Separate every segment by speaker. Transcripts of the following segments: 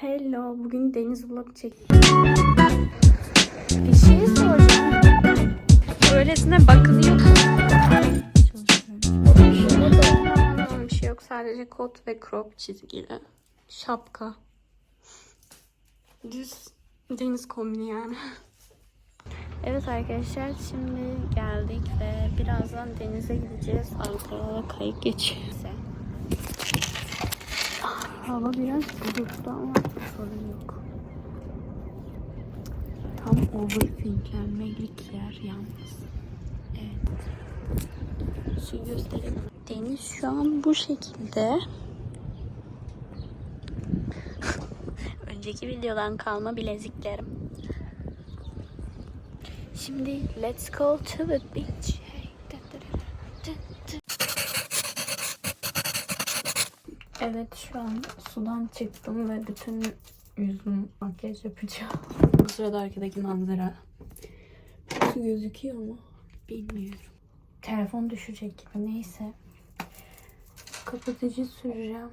Speaker 1: Hello, bugün deniz vlog çek. Bir şey soracağım. Öylesine. Çalışıyorum. Bir şey yok. Sadece kot ve crop çizgili. Şapka. Düz deniz kombini yani. Evet arkadaşlar şimdi geldik ve birazdan denize gideceğiz. Arkaya kayık geçiyor. Hava biraz bulutlu ama sorun yok. Tam overthinklenmelik yer yalnız. Evet. Su gösterelim. Deniz şu an bu şekilde. Önceki videodan kalma bileziklerim. Şimdi let's go to the beach. Hey, da, da, da, da, da. Evet şu an sudan çıktım ve bütün yüzüm makyaj yapacağım. Bu sırada arkadaki manzara. Su gözüküyor mu? Bilmiyorum. Telefon düşecek gibi neyse. Kapatıcı süreceğim.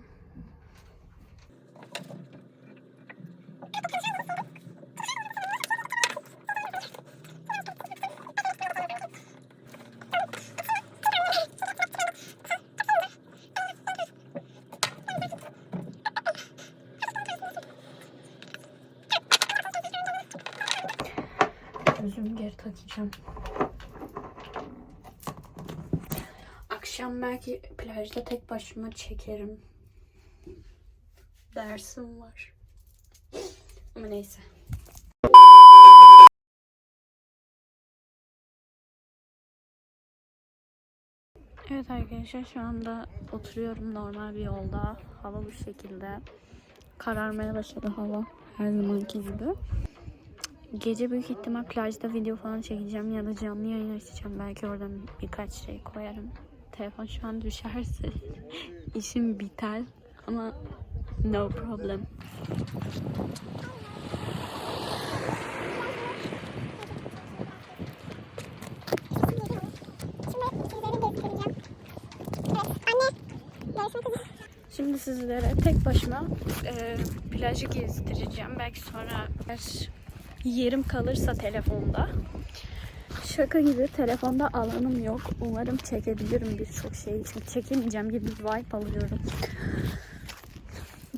Speaker 1: Gözümü geri takacağım. Akşam belki plajda tek başıma çekerim. Dersim var. Ama neyse. Evet arkadaşlar şu anda oturuyorum normal bir yolda. Hava bu şekilde. Kararmaya başladı hava. Her zamanki gibi. Gece büyük ihtimal plajda video falan çekeceğim ya da canlı yayın açacağım. Belki oradan birkaç şey koyarım. Telefon şu an düşerse işim biter ama no problem. Şimdi sizlere tek başıma e, plajı gezdireceğim. Belki sonra yerim kalırsa telefonda. Şaka gibi telefonda alanım yok. Umarım çekebilirim birçok şey. Çünkü çekemeyeceğim gibi bir vibe alıyorum.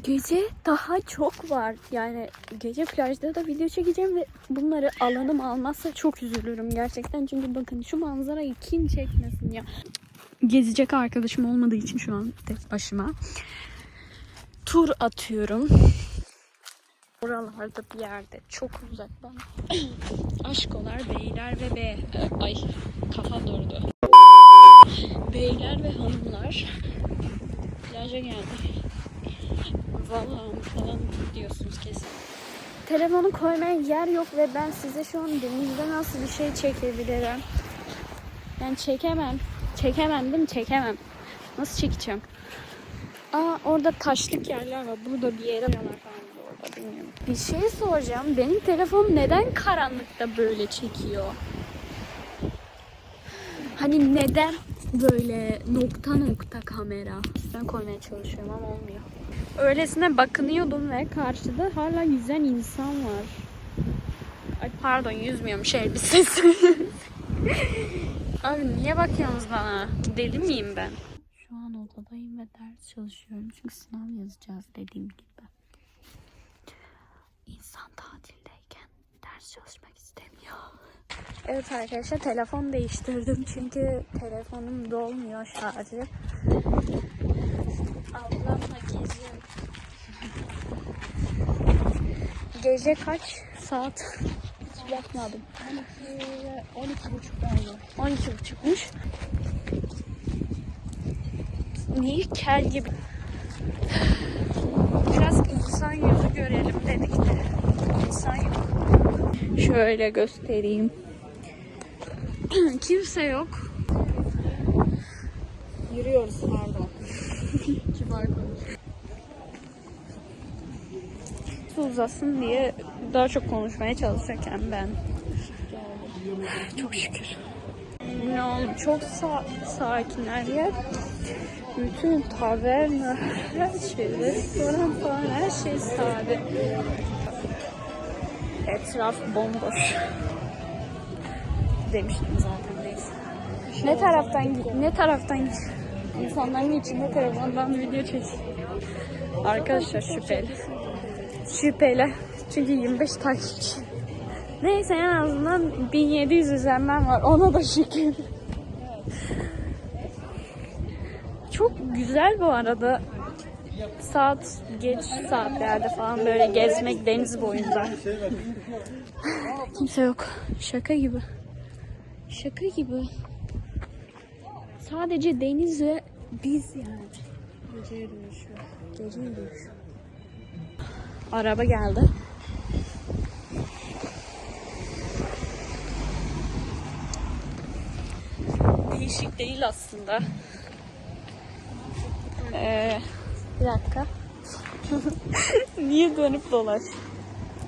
Speaker 1: Gece daha çok var. Yani gece plajda da video çekeceğim ve bunları alanım almazsa çok üzülürüm gerçekten. Çünkü bakın şu manzarayı kim çekmesin ya. Gezecek arkadaşım olmadığı için şu an tek başıma. Tur atıyorum. Oralarda bir yerde çok uzak bana. Aşkolar, beyler ve be... Ay kafa durdu. Beyler ve hanımlar plaja geldi. Vallahi falan diyorsunuz kesin. Telefonu koymaya yer yok ve ben size şu an denizde nasıl bir şey çekebilirim? Yani çekemem. Çekemem değil mi? Çekemem. Nasıl çekeceğim? Aa orada taşlık yerler var. Burada bir yere yanar falan orada bilmiyorum. Bir şey soracağım. Benim telefon neden karanlıkta böyle çekiyor? Hani neden böyle nokta nokta kamera? Ben koymaya çalışıyorum ama olmuyor. Öylesine bakınıyordum ve karşıda hala yüzen insan var. Ay pardon yüzmüyormuş elbisesi. Abi niye bakıyorsunuz bana? Deli miyim ben? Ders çalışıyorum. Çünkü sınav yazacağız dediğim gibi. İnsan tatildeyken ders çalışmak istemiyor. Evet arkadaşlar telefon değiştirdim. Çünkü telefonum dolmuyor şarjı. Ablamla geziyorum. Gece kaç saat? Hiç bakmadım. 12 buçuk galiba. 12 buçukmuş. Niye kel gibi? Biraz insan yüzü görelim dedik de. İnsan yok. Şöyle göstereyim. Kimse yok. Yürüyoruz pardon. Kibar konuş. Uzasın diye daha çok konuşmaya çalışırken ben. Çok şükür. Ne oğlum çok sa- sakin her yer. Bütün taverna, her şey, restoran falan her şey sade. Etraf bomboş. Demiştim zaten neyse. Ne taraftan git, ne taraftan git. İnsanların içinde telefondan video çek. Arkadaşlar şüpheli. Şüpheli. Çünkü 25 takipçi. Neyse en azından 1700 izlenmem var. Ona da şükür. Çok güzel bu arada. Saat geç saatlerde falan böyle gezmek deniz boyunca. Kimse yok. Şaka gibi. Şaka gibi. Sadece deniz ve biz yani. Araba geldi. Değişik değil aslında. Bir dakika. Niye dönüp dolaş?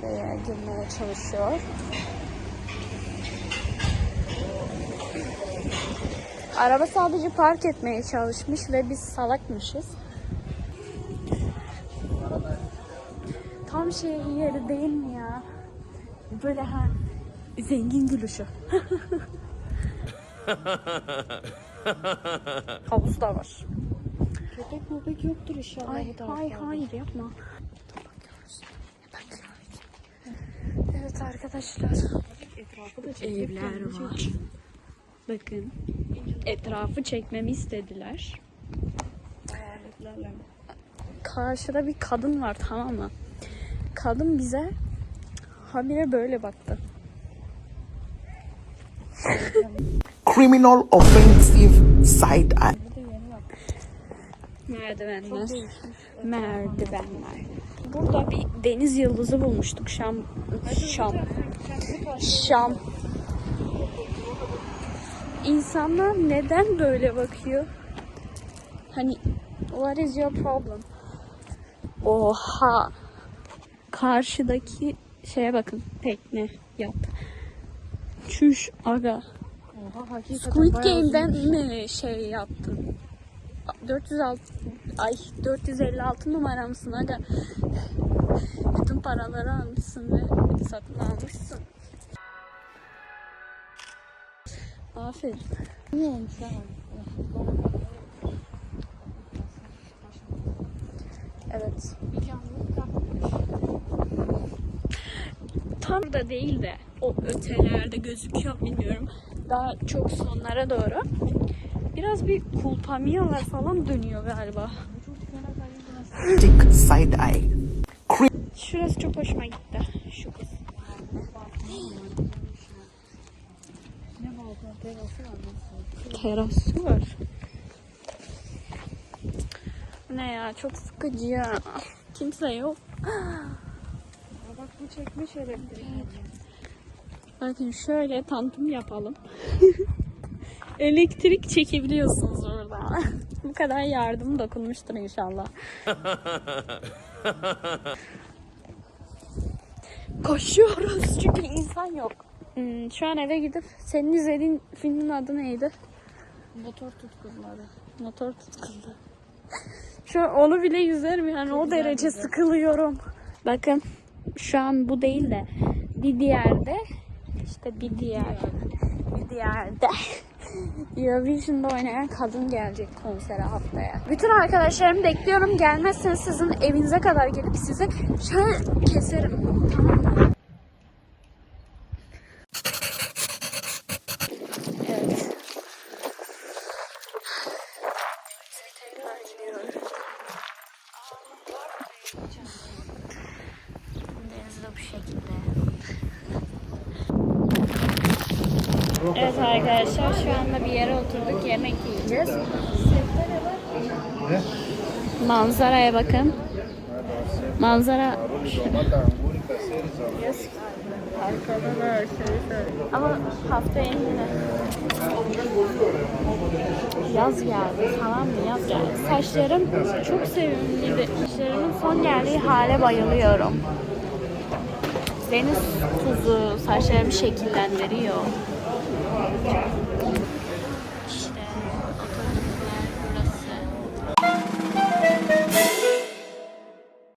Speaker 1: Buraya girmeye çalışıyor. Araba sadece park etmeye çalışmış ve biz salakmışız. Tam şey yeri değil mi ya? Böyle ha zengin gülüşü. Havuz da var.
Speaker 2: Köpek möpek yoktur inşallah
Speaker 1: Ay,
Speaker 2: bu tarafta.
Speaker 1: hayır hayır yapma. Bakıyoruz. Bakıyoruz. Evet arkadaşlar.
Speaker 2: Etrafı da
Speaker 1: Evler var. Bakın. Etrafı çekmemi istediler. Karşıda bir kadın var tamam mı? Kadın bize habire böyle baktı.
Speaker 3: criminal offensive side eye.
Speaker 1: Merdivenler. Merdivenler. Burada bir deniz yıldızı bulmuştuk. Şam. Şam. Şam. İnsanlar neden böyle bakıyor? Hani what is your problem? Oha. Karşıdaki şeye bakın. Tekne yap. Çüş aga.
Speaker 2: Oha
Speaker 1: Squid Game'den mi şey yaptın? 406 ay 456 numaramsın aga. Bütün paraları almışsın ve satın almışsın. Aferin.
Speaker 2: ha.
Speaker 1: Evet. Tam da değil de o ötelerde gözüküyor bilmiyorum. Daha çok sonlara doğru. Biraz bir kulpamiyalar falan dönüyor galiba.
Speaker 3: Side eye.
Speaker 1: Şurası çok hoşuma gitti. Şu kız.
Speaker 2: Ne balkon terası var nasıl?
Speaker 1: Terası var. Ne ya çok sıkıcı ya. Kimse yok.
Speaker 2: Aa, bak bu çekmiş elektrik.
Speaker 1: Bakın şöyle tanıtım yapalım. Elektrik çekebiliyorsunuz burada. Bu kadar yardım dokunmuştur inşallah. Koşuyoruz çünkü insan yok. Hmm, şu an eve gidip senin izlediğin filmin adı neydi?
Speaker 2: Motor tutkunları.
Speaker 1: Motor tutkuldu. Şu an onu bile yüzerim yani o derece sıkılıyorum. Bakın şu an bu değil de bir diğerde işte bir diğer bir diğerde Eurovision'da oynayan kadın gelecek konsere haftaya. Bütün arkadaşlarımı bekliyorum. Gelmezseniz sizin evinize kadar gelip sizi şöyle keserim. Tamam mı? Evet. Deniz de bu şekilde. Evet arkadaşlar şu anda bir yere oturduk yemek yiyeceğiz. Manzaraya bakın. Manzara ama hafta yine yaz geldi tamam mı yaz geldi. Saçlarım çok sevimliydi. Saçlarımın son geldiği hale bayılıyorum. Deniz tuzu saçlarımı şekillendiriyor. Thank you.